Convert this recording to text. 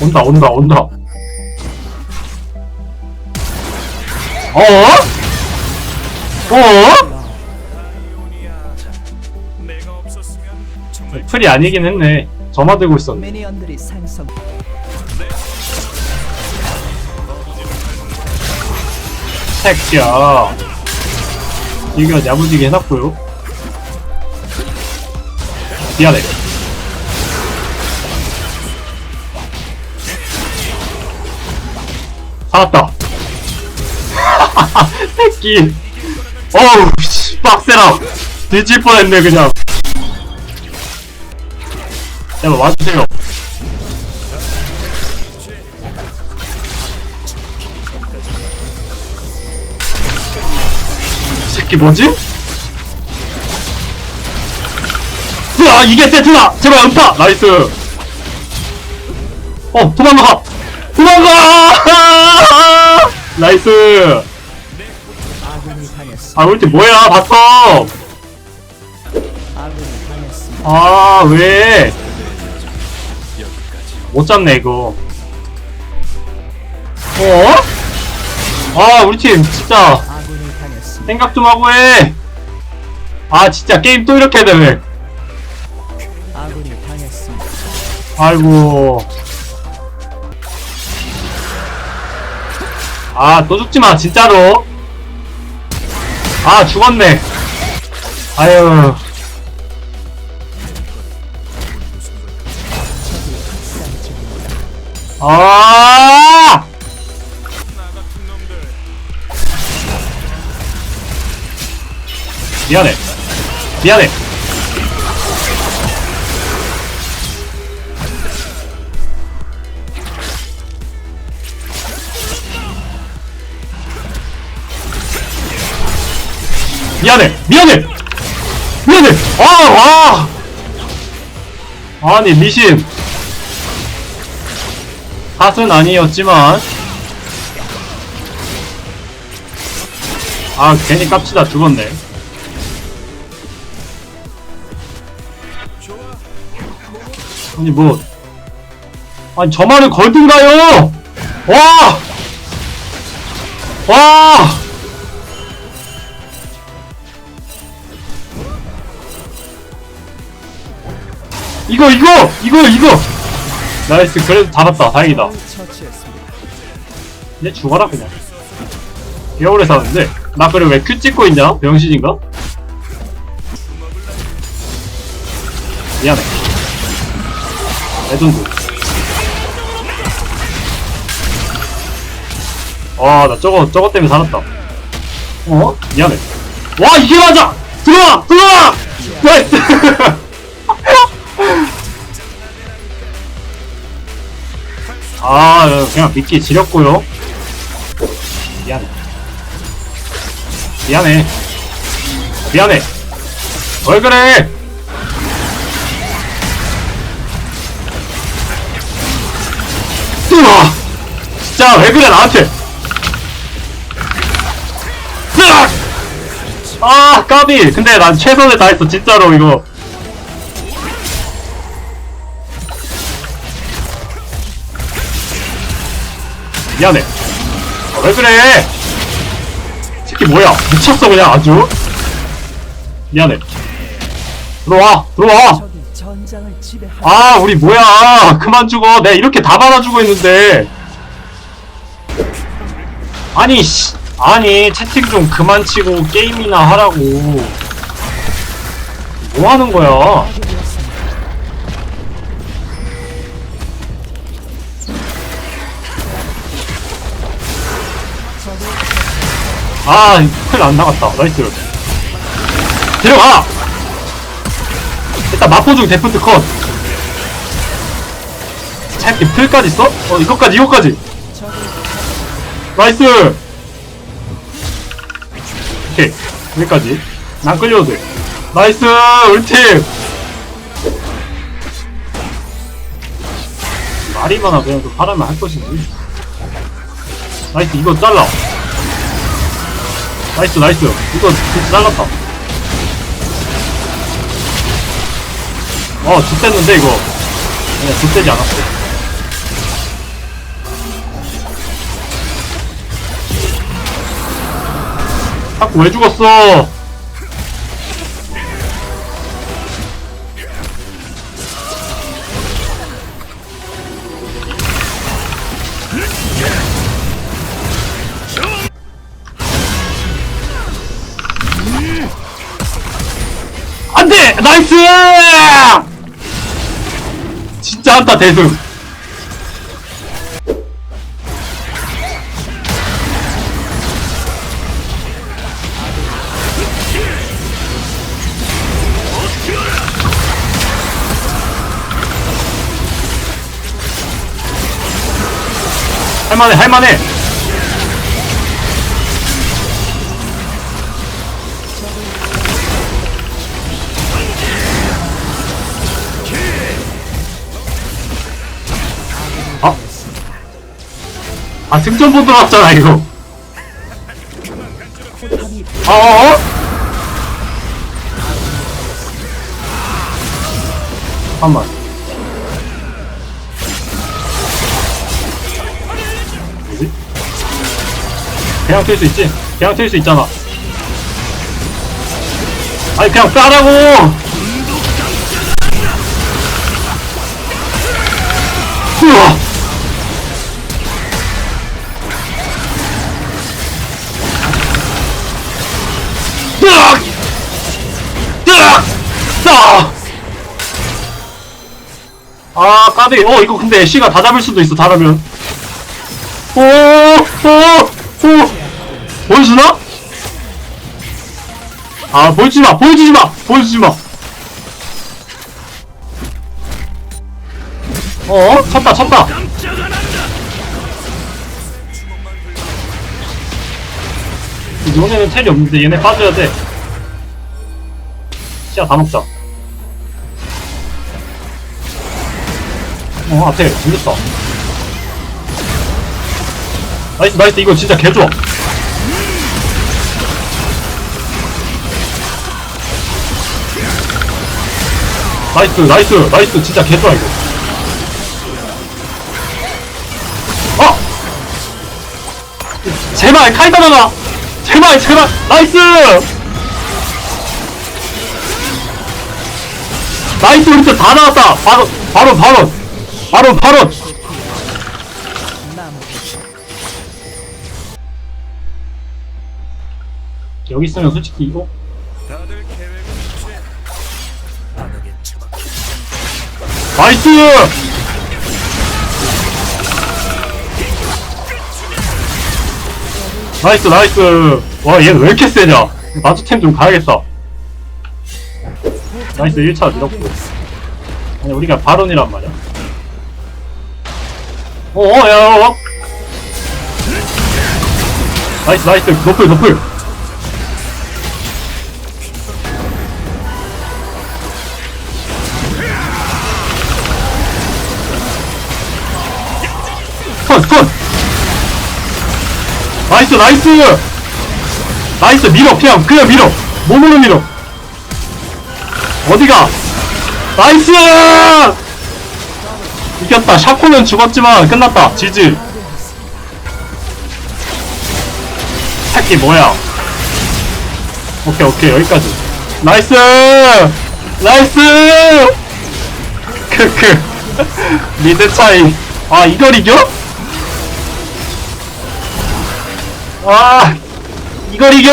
온다 온다 온다. 어? 어? 정말 풀이 아니긴 했네. 점화 들고 있었네. 미니언들이. 새끼야. 이거 야무지게 해놨고요. 미안해 살았다 새끼 어우 씨 빡세라 뒤질 뻔했네 그냥 야뭐 와주세요 이 새끼 뭐지? 으아 이게 세트다! 제발 음파! 나이스! 어 도망가! 도망가! 나이스! 아팀 뭐야 봤어! 아 왜? 못 잡네 이거 어? 아 우리 팀 진짜. 생각 좀 하고 해! 아 진짜 게임 또 이렇게 되네. 아이고. 아, 또 죽지 마, 진짜로. 아, 죽었네. 아유. 아! 미안해. 미안해. 미안해. 미안해. 미안해. 아, 아. 아니, 미신. 탓은 아니었지만. 아, 괜히 깝치다 죽었네. 아니 뭐 아니 저 말을 걸든가요 와! 와! 이거 이거 이거 이거. 나이스 그래도 잡았다. 다행이다. 처치했습니다. 얘 죽어라 그냥. 개오래 사는데. 나 그래 왜 큐 찍고 있냐? 병신인가? 미안해. 레전드. 와나 저거 저거 때문에 살았다. 어? 미안해. 와 이게 맞아! 들어와! 들어와 아 그냥 미끼 지렸고요. 미안해. 미안해. 미안해. 왜 그래? 으아! 진짜 왜 그래 나한테? 으악! 아 까비. 근데 난 최선을 다했어 진짜로 이거 미안해. 아, 왜 그래? 새끼 뭐야? 미쳤어 그냥 아주? 미안해. 들어와 들어와. 아 우리 뭐야? 그만 죽어. 내가 이렇게 다 받아주고 있는데. 아니 씨. 아니 채팅 좀 그만 치고 게임이나 하라고. 뭐 하는 거야 아 큰일 안 나갔다. 나이스. 들어가! 일단 마포 중 데프트 컷. 새끼 풀까지 써? 어? 이거까지 이거까지. 나이스! 오케이. 여기까지. 난 끌려도 돼. 나이스! 우리 팀! 말이만 그냥 그 바람을 할 것이지 나이스 이거 잘라. 나이스 나이스. 이거 진짜 잘랐다. 어 죽됐는데 이거. 그냥 죽되지 않았어. 자꾸 왜 죽었어? 나이스! 진짜 한다 대승 할만해 할만해 아 승전보 들어왔잖아 이거 어어어? 잠깐만 뭐지? 그냥 튈 수 있지? 그냥 튈 수 있잖아 아니 그냥 까라고 으악! 으악! 아! 아, 까비. 어, 이거 근데 애쉬가 다 잡을 수도 있어, 다르면. 오, 오, 오. 보여주나? 아, 보여주지 마, 보여주지 마, 보여주지 마. 어, 쳤다, 쳤다. 이번에는 텔이 없는데 얘네 빠져야 돼. 시야 다 먹자. 어, 앞에 물렸다. 나이스, 나이스. 이거 진짜 개 좋아. 나이스, 나이스, 나이스. 진짜 개 좋아, 이거. 어! 제발, 카이다나가! 제발, 제발! 나이스! 나이스, 우리 팀다 나왔다! 바로, 바로, 바로! 바로, 바로! 여기 있으면 솔직히 이거 나이스! 나이스 나이스. 와 얘는 왜 이렇게 세냐? 마주템 좀 가야겠다. 나이스 1차 밀었고. 아니 우리가 바론이란 말이야. 어어야 어, 나이스 나이스. 노플 노플. 스턴 스턴 나이스 나이스! 나이스 밀어 그냥 그냥 밀어. 몸으로 밀어. 어디가? 나이스! 이겼다. 샤코는 죽었지만 끝났다. 지지. 새끼 뭐야? 오케이 오케이 여기까지. 나이스! 나이스! 크크. 미드 차이. 아 이걸 이겨? 아 이걸 이겨?